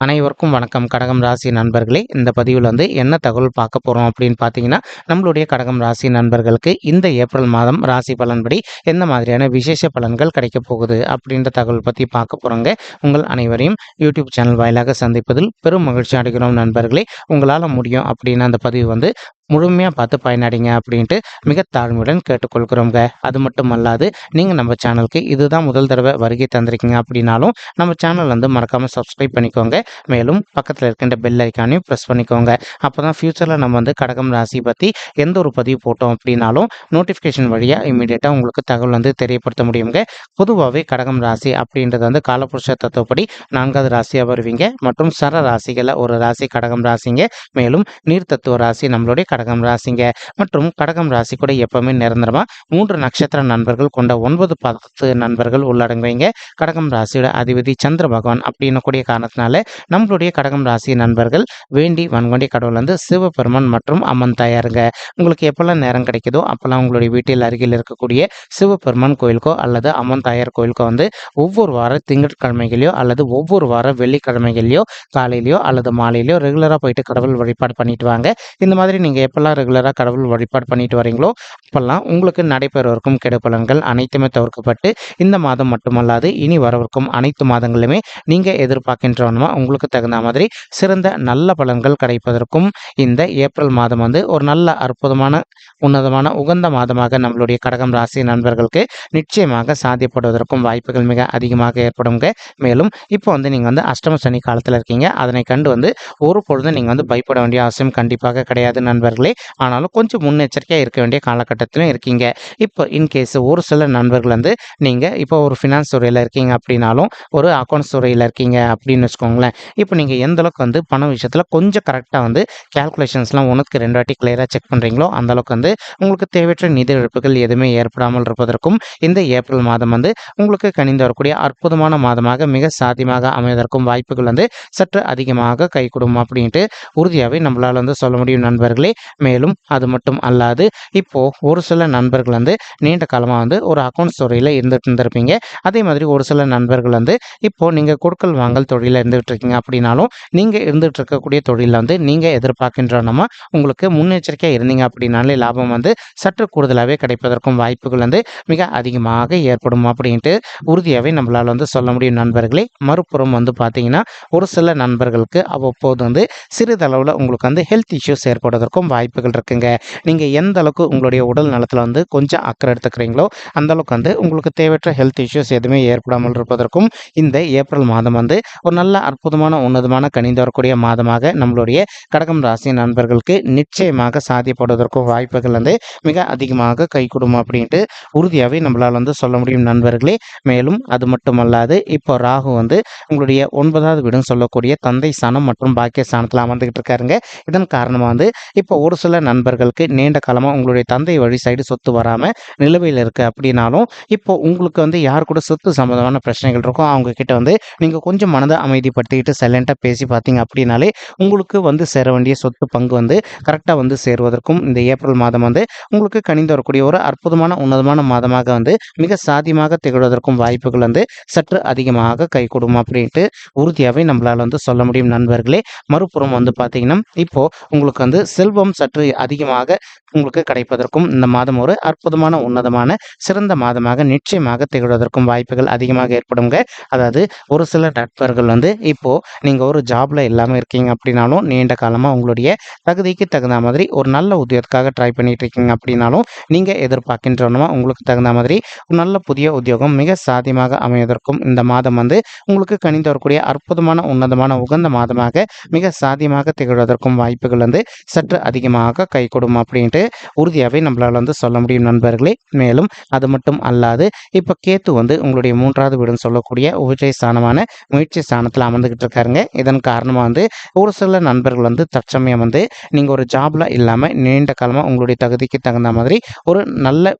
அனைவருக்கும் வணக்கம். கடகம் ராசி நண்பர்களே இந்த பதிவில் வந்து என்ன தகவல் பார்க்க போகிறோம் அப்படின்னு பார்த்தீங்கன்னா நம்மளுடைய கடகம் ராசி நண்பர்களுக்கு இந்த ஏப்ரல் மாதம் ராசி பலன்படி எந்த மாதிரியான விசேஷ பலன்கள் கிடைக்க போகுது அப்படின்ற தகவல் பற்றி பார்க்க போகிறோங்க உங்கள் அனைவரையும் யூடியூப் சேனல் வாயிலாக சந்திப்பதில் பெரும் மகிழ்ச்சி அடைகிறோம் நண்பர்களே. உங்களால் முடியும் அப்படின்னு அந்த பதிவு வந்து முழுமையாக பார்த்து பயனடைங்க அப்படின்ட்டு மிக தாழ்மையுடன் கேட்டுக்கொள்கிறோங்க அது மட்டும் அல்லாது நீங்கள் நம்ம சேனலுக்கு இதுதான் முதல் தடவை வருகை தந்திருக்கீங்க அப்படின்னாலும் நம்ம சேனல் வந்து மறக்காமல் சப்ஸ்கிரைப் பண்ணிக்கோங்க. மேலும் பக்கத்தில் இருக்கின்ற பெல் ஐக்கானையும் ப்ரெஸ் பண்ணிக்கோங்க. அப்போ தான் ஃப்யூச்சரில் நம்ம வந்து கடகம் ராசி பற்றி எந்த ஒரு பதிவு போட்டோம் அப்படின்னாலும் நோட்டிஃபிகேஷன் வழியாக இமீடியட்டாக உங்களுக்கு தகவல் வந்து தெரியப்படுத்த முடியுங்க. பொதுவாகவே கடகம் ராசி அப்படின்றது வந்து காலப்புருஷ தத்துவப்படி நான்காவது ராசியாக வருவீங்க. மற்றும் சர ராசிகளில் ஒரு ராசி கடகம் ராசிங்க. மேலும் நீர் தத்துவ ராசி நம்மளுடைய கடகம் ராசிங்க. மற்றும் கடகம் ராசி கூட எப்பவுமே நிரந்தரமா மூன்று நட்சத்திர நண்பர்கள் கொண்ட ஒன்பது பத்து நண்பர்கள் உள்ளடங்குவீங்க. கடகம் ராசியோட அதிபதி சந்திர பகவான் அப்படின்னு கூடிய காரணத்தினால நம்மளுடைய கடகம் ராசி நண்பர்கள் வேண்டி வன்கொண்டி கடவுள் வந்து சிவபெருமான் மற்றும் அம்மன் தாயாருங்க. உங்களுக்கு எப்பெல்லாம் நேரம் கிடைக்குதோ அப்பெல்லாம் உங்களுடைய வீட்டில் அருகில் இருக்கக்கூடிய சிவபெருமான் கோயிலுக்கோ அல்லது அம்மன் தாயார் கோயிலுக்கோ வந்து ஒவ்வொரு வார திங்கட்கிழமைகளையோ அல்லது ஒவ்வொரு வார வெள்ளிக்கிழமைகளையோ காலையிலையோ அல்லது மாலையிலையோ ரெகுலராக போயிட்டு கடவுள் வழிபாடு பண்ணிட்டு வாங்க. இந்த மாதிரி நீங்கள் எப்பெல்லாம் ரெகுலராக கடவுள் வழிபாடு பண்ணிட்டு வரீங்களோ அப்பெல்லாம் உங்களுக்கு நடைபெறவிருக்கும் கெடுபலன்கள் அனைத்துமே தவிர்க்கப்பட்டு இந்த மாதம் மட்டுமல்லாது இனி வரவிருக்கும் அனைத்து மாதங்களுமே நீங்கள் எதிர்பார்க்கின்றவனுமா உங்களுக்கு தகுந்த மாதிரி சிறந்த நல்ல பலன்கள் கிடைப்பதற்கும் இந்த ஏப்ரல் மாதம் வந்து ஒரு நல்ல அற்புதமான உன்னதமான உகந்த மாதமாக நம்மளுடைய கடகம் ராசி நண்பர்களுக்கு நிச்சயமாக சாத்தியப்படுவதற்கும் வாய்ப்புகள் மிக அதிகமாக ஏற்படுங்க. மேலும் இப்போ வந்து நீங்கள் வந்து அஷ்டம சனி காலத்தில் இருக்கீங்க. அதனை கண்டு வந்து ஒரு பொழுதும் நீங்கள் வந்து பயப்பட வேண்டிய அவசியம் கண்டிப்பாக கிடையாது நண்பர்கள். ஆனாலும் கொஞ்சம் முன்னெச்சரிக்கையாக இருக்க வேண்டிய காலகட்டத்திலும் இருக்கீங்க. இப்போ இன்கேஸ் ஒரு சில நண்பர்கள் வந்து நீங்கள் இப்போ ஒரு ஃபினான்ஸ் துறையில் இருக்கீங்க அப்படின்னாலும் ஒரு அக்கௌண்ட்ஸ் துறையில் இருக்கீங்க அப்படின்னு வச்சுக்கோங்களேன். இப்போ நீங்கள் எந்த அளவுக்கு வந்து பண விஷயத்தில் கொஞ்சம் கரெக்டாக வந்து கேல்குலேஷன்ஸ்லாம் ஒன்றுக்கு ரெண்டு வாட்டி கிளியராக செக் பண்ணுறீங்களோ அந்த அளவுக்கு வந்து உங்களுக்கு தேவையற்ற நிதி இழப்புகள் எதுவுமே ஏற்படாமல் இருப்பதற்கும் இந்த ஏப்ரல் மாதம் வந்து உங்களுக்கு கணிந்து வரக்கூடிய அற்புதமான மாதமாக மிக சாத்தியமாக அமைவதற்கும் வாய்ப்புகள் வந்து சற்று அதிகமாக கை அப்படின்ட்டு உறுதியாகவே நம்மளால் வந்து சொல்ல முடியும் நண்பர்களே. மேலும் அது மட்டும் அல்லாது இப்போ ஒரு சில நண்பர்கள் வந்து நீண்ட காலமாக வந்து ஒரு அக்கௌண்ட்ஸ் துறையில் இருந்துட்டு இருந்திருப்பீங்க. அதே மாதிரி ஒரு சில நண்பர்கள் வந்து இப்போ நீங்கள் கொடுக்கல் வாங்கல் தொழிலில் இருந்துகிட்டு இருக்கீங்க அப்படின்னாலும் நீங்கள் இருந்துகிட்டு இருக்கக்கூடிய தொழிலில் வந்து நீங்கள் எதிர்பார்க்கின்ற நம்ம உங்களுக்கு முன்னெச்சரிக்கையாக இருந்தீங்க அப்படின்னாலே லாபம் வந்து சற்று கூடுதலாகவே கிடைப்பதற்கும் வாய்ப்புகள் வந்து மிக அதிகமாக ஏற்படும் அப்படின்ட்டு உறுதியாகவே நம்மளால் வந்து சொல்ல முடியும் நண்பர்களே. மறுபுறம் வந்து பார்த்தீங்கன்னா ஒரு சில நண்பர்களுக்கு அவ்வப்போது வந்து சிறிதளவில் உங்களுக்கு வந்து ஹெல்த் இஷ்யூஸ் ஏற்படுவதற்கும் வாய்ப்புகள் இருக்குங்க. நீங்கள் எந்த அளவுக்கு உங்களுடைய உடல் நலத்தில் வந்து கொஞ்சம் அக்கறை எடுத்துக்கிறீங்களோ அந்தளவுக்கு வந்து உங்களுக்கு தேவையற்ற ஹெல்த் இஷ்யூஸ் எதுவுமே ஏற்படாமல் இருப்பதற்கும் இந்த ஏப்ரல் மாதம் வந்து ஒரு நல்ல அற்புதமான உன்னதமான கணிந்து வரக்கூடிய மாதமாக நம்மளுடைய கடகம் ராசி நண்பர்களுக்கு நிச்சயமாக சாதியப்படுவதற்கும் வாய்ப்புகள் வந்து மிக அதிகமாக கை அப்படின்ட்டு உறுதியாகவே நம்மளால் வந்து சொல்ல முடியும் நண்பர்களே. மேலும் அது மட்டுமல்லாது இப்போ ராகு வந்து உங்களுடைய ஒன்பதாவது வீடுன்னு சொல்லக்கூடிய தந்தை ஸ்தானம் மற்றும் பாக்கிய ஸ்தானத்தில் அமர்ந்துகிட்டு இருக்காருங்க. இதன் காரணமாக வந்து இப்போ ஒரு சில நண்பர்களுக்கு நீண்ட காலமாக உங்களுடைய தந்தை வழி சைடு சொத்து வராமல் நிலுவையில் இருக்குது அப்படின்னாலும் இப்போ உங்களுக்கு வந்து யார் கூட சொத்து சம்மந்தமான பிரச்சனைகள் இருக்கோ அவங்க கிட்ட வந்து நீங்கள் கொஞ்சம் மனதை அமைதிப்படுத்திக்கிட்டு சைலண்ட்டாக பேசி பார்த்தீங்க அப்படின்னாலே உங்களுக்கு வந்து சேர வேண்டிய சொத்து பங்கு வந்து கரெக்டாக வந்து சேருவதற்கும் இந்த ஏப்ரல் மாதம் வந்து உங்களுக்கு கணிந்து வரக்கூடிய ஒரு அற்புதமான உன்னதமான மாதமாக வந்து மிக சாத்தியமாக திகழ்வதற்கும் வாய்ப்புகள் வந்து சற்று அதிகமாக கை கொடுக்கும் அப்படின்ட்டு உறுதியாகவே நம்மளால் வந்து சொல்ல முடியும் நண்பர்களே. மறுபுறம் வந்து பார்த்தீங்கன்னா இப்போ உங்களுக்கு வந்து செல்வம் சற்று அதிகமாக உங்களுக்கு கிடைப்பதற்கும் இந்த மாதம் ஒரு அற்புதமான உன்னதமான சிறந்த மாதமாக நிச்சயமாக திகழ்வதற்கும் வாய்ப்புகள் அதிகமாக ஏற்படுங்க. அதாவது ஒரு சில நட்பர்கள் வந்து இப்போ நீங்க ஒரு ஜாப்ல இல்லாம இருக்கீங்க அப்படின்னாலும் நீண்ட காலமா உங்களுடைய தகுதிக்கு தகுந்த மாதிரி ஒரு நல்ல உத்தியோகத்துக்காக ட்ரை பண்ணிட்டு இருக்கீங்க அப்படின்னாலும் நீங்க எதிர்பார்க்கின்றனமா உங்களுக்கு தகுந்த மாதிரி ஒரு நல்ல புதிய உத்தியோகம் மிக சாத்தியமாக அமைவதற்கும் இந்த மாதம் வந்து உங்களுக்கு கணிந்து வரக்கூடிய அற்புதமான உன்னதமான உகந்த மாதமாக மிக சாத்தியமாக திகழ்வதற்கும் வாய்ப்புகள் வந்து சற்று அதிகமாக கை கொடுக்கும் அப்படின்ட்டு உறுதியாகவே நம்மளால் வந்து சொல்ல முடியும் நண்பர்களே. மேலும் அது மட்டும் அல்லாது இப்போ கேத்து வந்து உங்களுடைய மூன்றாவது வீடுன்னு சொல்லக்கூடிய உபஜய ஸ்தானமான முயற்சி ஸ்தானத்தில் அமர்ந்துக்கிட்டு இருக்காருங்க. இதன் காரணமாக வந்து ஒரு சில நண்பர்கள் வந்து தற்சமயம் வந்து நீங்கள் ஒரு ஜாப்ல இல்லாமல் நீண்ட காலமாக உங்களுடைய தகுதிக்கு தகுந்த மாதிரி ஒரு நல்ல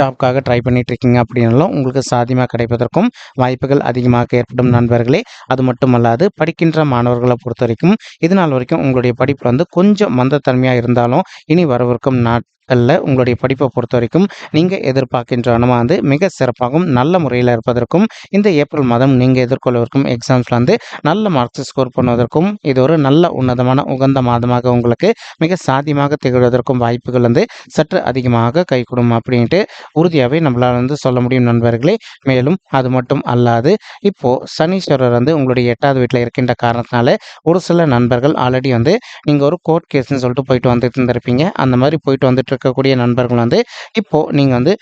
ஜாப்க்காக ட்ரை பண்ணிட்டு இருக்கீங்க அப்படின்னாலும் உங்களுக்கு சாத்தியமாக கிடைப்பதற்கும் வாய்ப்புகள் அதிகமாக ஏற்படும் நண்பர்களே. அது மட்டுமல்லாது படிக்கின்ற மாணவர்களை பொறுத்த வரைக்கும் இது நாள் வரைக்கும் உங்களுடைய படிப்பு வந்து கொஞ்சம் மந்தத்தன்மையாக இருந்தாலும் இனி வரவிருக்கும் நாட் நாட்களில் உங்களுடைய படிப்பை பொறுத்த வரைக்கும் நீங்கள் எதிர்பார்க்கின்ற அனுமா வந்து மிக சிறப்பாகவும் நல்ல முறையில் இருப்பதற்கும் இந்த ஏப்ரல் மாதம் நீங்கள் எதிர்கொள்ளவிருக்கும் எக்ஸாம்ஸில் வந்து நல்ல மார்க்ஸ் ஸ்கோர் பண்ணுவதற்கும் இது ஒரு நல்ல உன்னதமான உகந்த மாதமாக உங்களுக்கு மிக சாத்தியமாக திகழ்வதற்கும் வாய்ப்புகள் வந்து சற்று அதிகமாக கைகூடும் அப்படின்ட்டு உறுதியாகவே நம்மளால் வந்து சொல்ல முடியும் நண்பர்களே. மேலும் அது மட்டும் அல்லாது இப்போது சனீஸ்வரர் வந்து உங்களுடைய எட்டாவது வீட்டில் இருக்கின்ற காரணத்தினால ஒரு சில நண்பர்கள் ஆல்ரெடி வந்து நீங்கள் ஒரு கோர்ட் கேஸ்ன்னு சொல்லிட்டு போயிட்டு வந்துட்டு இருந்திருப்பீங்க. அந்த மாதிரி போயிட்டு வந்துட்டு இருக்கக்கூடிய நண்பர்கள் வந்து இப்போது நீங்கள் வந்து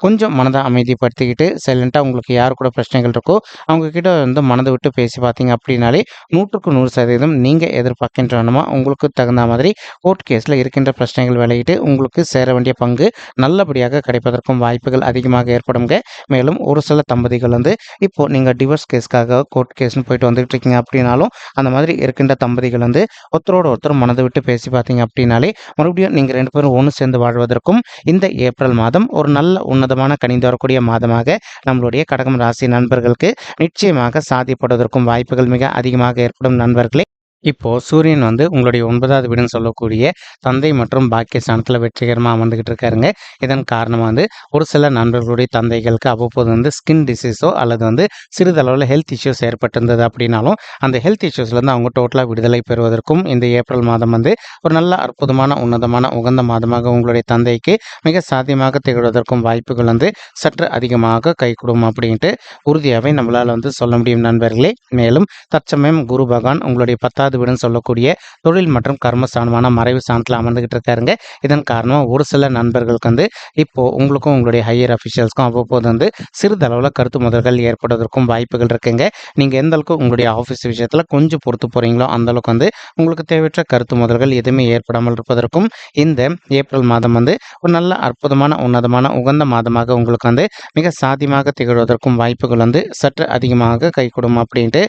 கொஞ்சம் மனதை அமைதிப்படுத்திக்கிட்டு சைலண்ட்டாக உங்களுக்கு யார் கூட பிரச்சனைகள் இருக்கோ அவங்கக்கிட்ட வந்து மனதை விட்டு பேசி பார்த்தீங்க அப்படின்னாலே நூற்றுக்கு நூறு சதவீதம் நீங்கள் எதிர்பார்க்கின்றனமா உங்களுக்கு தகுந்த மாதிரி கோர்ட் கேஸில் இருக்கின்ற பிரச்சனைகள் விளையிட்டு உங்களுக்கு சேர வேண்டிய பங்கு நல்லபடியாக கிடைப்பதற்கும் வாய்ப்புகள் அதிகமாக ஏற்படுங்க மேலும் ஒரு சில தம்பதிகள் வந்து இப்போ நீங்கள் டிவோர்ஸ் கேஸ்க்காக கோர்ட் கேஸ்னு போயிட்டு வந்துட்டு இருக்கீங்க அப்படின்னாலும் அந்த மாதிரி இருக்கின்ற தம்பதிகள் வந்து ஒருத்தரோட ஒருத்தர் மனதை விட்டு பேசி பார்த்தீங்க அப்படின்னாலே மறுபடியும் நீங்கள் ரெண்டு பேரும் ஒன்று சேர்ந்து வாழ்வதற்கும் இந்த ஏப்ரல் மாதம் ஒரு நல்ல உன்னத மாதமான கணிந்து வரக்கூடிய மாதமாக நம்மளுடைய கடகம் ராசி நண்பர்களுக்கு நிச்சயமாக சாதிப்படுவதற்கும் வாய்ப்புகள் மிக அதிகமாக ஏற்படும் நண்பர்களே. இப்போ சூரியன் வந்து உங்களுடைய ஒன்பதாவது வீடுன்னு சொல்லக்கூடிய தந்தை மற்றும் பாக்கிய ஸ்தானத்தில் வெற்றிகரமாக அமர்ந்துகிட்டு இருக்காருங்க. இதன் காரணமாக வந்து ஒரு சில நண்பர்களுடைய தந்தைகளுக்கு அவ்வப்போது வந்து ஸ்கின் டிசீஸோ அல்லது வந்து சிறிதளவில் ஹெல்த் இஷ்யூஸ் ஏற்பட்டிருந்தது அப்படின்னாலும் அந்த ஹெல்த் இஷ்யூஸ்லேருந்து அவங்க டோட்டலாக விடுதலை பெறுவதற்கும் இந்த ஏப்ரல் மாதம் வந்து ஒரு நல்ல அற்புதமான உன்னதமான உகந்த மாதமாக உங்களுடைய தந்தைக்கு மிக சாத்தியமாக திகழ்வதற்கும் வாய்ப்புகள் வந்து சற்று அதிகமாக கைகூடும் அப்படின்ட்டு உறுதியாகவே நம்மளால் வந்து சொல்ல முடியும் நண்பர்களே. மேலும் தற்சமயம் குரு பகவான் உங்களுடைய பத்தாவது பத்தாவது வீடுன்னு சொல்லக்கூடிய தொழில் மற்றும் கர்மஸ்தானமான மறைவு ஸ்தானத்தில் அமர்ந்துகிட்டு இருக்காருங்க. இதன் காரணமாக ஒரு சில நண்பர்களுக்கு வந்து இப்போ உங்களுக்கும் உங்களுடைய ஹையர் அஃபிஷியல்ஸ்க்கும் அவ்வப்போது வந்து சிறிதளவில் கருத்து முதல்கள் ஏற்படுவதற்கும் வாய்ப்புகள் இருக்குங்க. நீங்கள் எந்த அளவுக்கு உங்களுடைய ஆஃபீஸ் விஷயத்தில் கொஞ்சம் பொறுத்து போகிறீங்களோ அந்தளவுக்கு வந்து உங்களுக்கு தேவையற்ற கருத்து முதல்கள் எதுவுமே ஏற்படாமல் இருப்பதற்கும் இந்த ஏப்ரல் மாதம் வந்து ஒரு நல்ல அற்புதமான உன்னதமான உகந்த மாதமாக உங்களுக்கு வந்து மிக சாத்தியமாக திகழ்வதற்கும் வாய்ப்புகள் வந்து சற்று அதிகமாக கைகூடும் அப்படின்ட்டு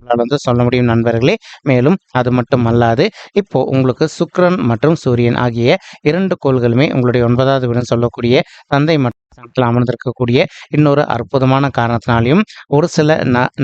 நம்மளால் வந்து சொல்ல முடியும் நண்பர்களே. மேலும் அது மட்டும் அல்லாது இப்போ உங்களுக்கு சுக்ரன் மற்றும் சூரியன் ஆகிய இரண்டு கோள்களுமே உங்களுடைய ஒன்பதாவது வீடுன்னு சொல்லக்கூடிய தந்தை மற்றும் அமர்ந்திருக்கக்கூடிய இன்னொரு அற்புதமான காரணத்தினாலையும் ஒரு சில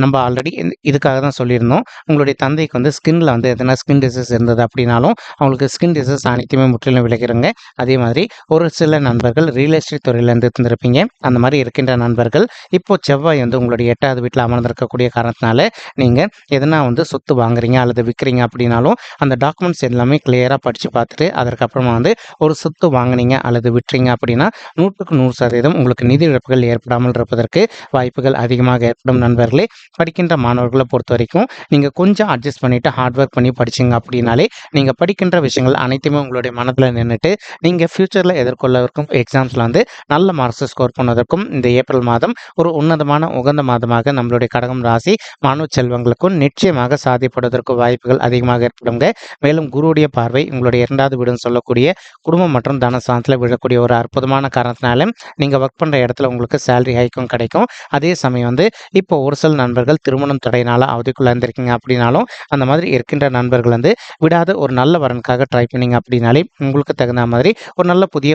நம்ம ஆல்ரெடி இதுக்காக தான் சொல்லியிருந்தோம். உங்களுடைய தந்தைக்கு வந்து ஸ்கின்ல வந்து எதனா ஸ்கின் டிசீஸ் இருந்தது அப்படின்னாலும் அவங்களுக்கு ஸ்கின் டிசீஸ் அனைத்துமே முற்றிலும் விளைகிறங்க. அதே மாதிரி ஒரு சில நண்பர்கள் ரியல் எஸ்டேட் துறையில் இருந்து இருந்திருப்பீங்க. அந்த மாதிரி இருக்கின்ற நண்பர்கள் இப்போ செவ்வாய் வந்து உங்களுடைய எட்டாவது வீட்டில் அமர்ந்திருக்கக்கூடிய காரணத்தினால நீங்கள் எதனா வந்து சொத்து வாங்குறீங்க அல்லது விற்கிறீங்க அப்படின்னாலும் அந்த டாக்குமெண்ட்ஸ் எல்லாமே கிளியராக படித்து பார்த்துட்டு அதற்கப்புறமா வந்து ஒரு சொத்து வாங்கினீங்க அல்லது விட்டுறீங்க அப்படின்னா நூற்றுக்கு நூறு சதவீதம் உங்களுக்கு நிதி இழப்புகள் ஏற்படாமல் இருப்பதற்கு வாய்ப்புகள் அதிகமாக ஏற்படும் நண்பர்களே. படிக்கின்ற மாணவர்களை பொறுத்த வரைக்கும் நீங்கள் கொஞ்சம் அட்ஜஸ்ட் பண்ணிவிட்டு ஹார்ட் ஒர்க் பண்ணி படிச்சிங்க அப்படின்னாலே நீங்கள் படிக்கின்ற விஷயங்கள் அனைத்துமே உங்களுடைய மனதில் நின்றுட்டு நீங்கள் ஃப்யூச்சரில் எதிர்கொள்ளவிருக்கும் எக்ஸாம்ஸில் வந்து நல்ல மார்க்ஸ் ஸ்கோர் பண்ணுவதற்கும் இந்த ஏப்ரல் மாதம் ஒரு உன்னதமான உகந்த மாதமாக நம்மளுடைய கடகம் ராசி மாணவ செல்வங்களுக்கும் நிச்சயமாக சாதிப்படுவதற்கு வாய்ப்புகள் அதிகமாக ஏற்படுங்க. மேலும் குருவுடைய பார்வை உங்களுடைய இரண்டாவது வீடுன்னு சொல்லக்கூடிய குடும்பம் மற்றும் தனசாந்தத்தில் விழக்கூடிய ஒரு அற்புதமான காரணத்தினால நீங்கள் ஒர்க் பண்ணுற இடத்துல உங்களுக்கு சேலரி ஹைக்கும் கிடைக்கும். அதே சமயம் வந்து இப்போ ஒரு சில நண்பர்கள் திருமணம் தடையினால அவதிக்குள்ளே இருந்திருக்கீங்க அப்படின்னாலும் அந்த மாதிரி இருக்கின்ற நண்பர்கள் வந்து விடாத ஒரு நல்ல வரனுக்காக ட்ரை பண்ணிங்க அப்படின்னாலே உங்களுக்கு தகுந்த மாதிரி ஒரு நல்ல புதிய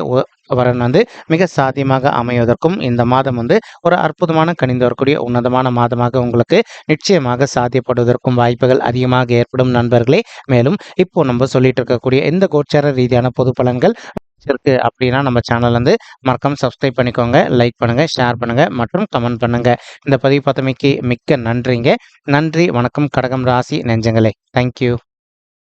வரன் வந்து மிக சாத்தியமாக அமைவதற்கும் இந்த மாதம் வந்து ஒரு அற்புதமான கணிந்து வரக்கூடிய உன்னதமான மாதமாக உங்களுக்கு நிச்சயமாக சாத்தியப்படுவதற்கும் வாய்ப்புகள் அதிகமாக ஏற்படும் நண்பர்களே. மேலும் இப்போ நம்ம சொல்லிட்டு இருக்கக்கூடிய இந்த கோச்சார ரீதியான பொது பலன்கள் பிடிச்சிருக்கு அப்படின்னா நம்ம சேனல் வந்து மறக்காம சப்ஸ்கிரைப் பண்ணிக்கோங்க லைக் பண்ணுங்க ஷேர் பண்ணுங்க மற்றும் கமெண்ட் பண்ணுங்க. இந்த பதிவு பார்த்தமைக்கு மிக்க நன்றிங்க. நன்றி வணக்கம் கடகம் ராசி நெஞ்சங்களே. தேங்க்யூ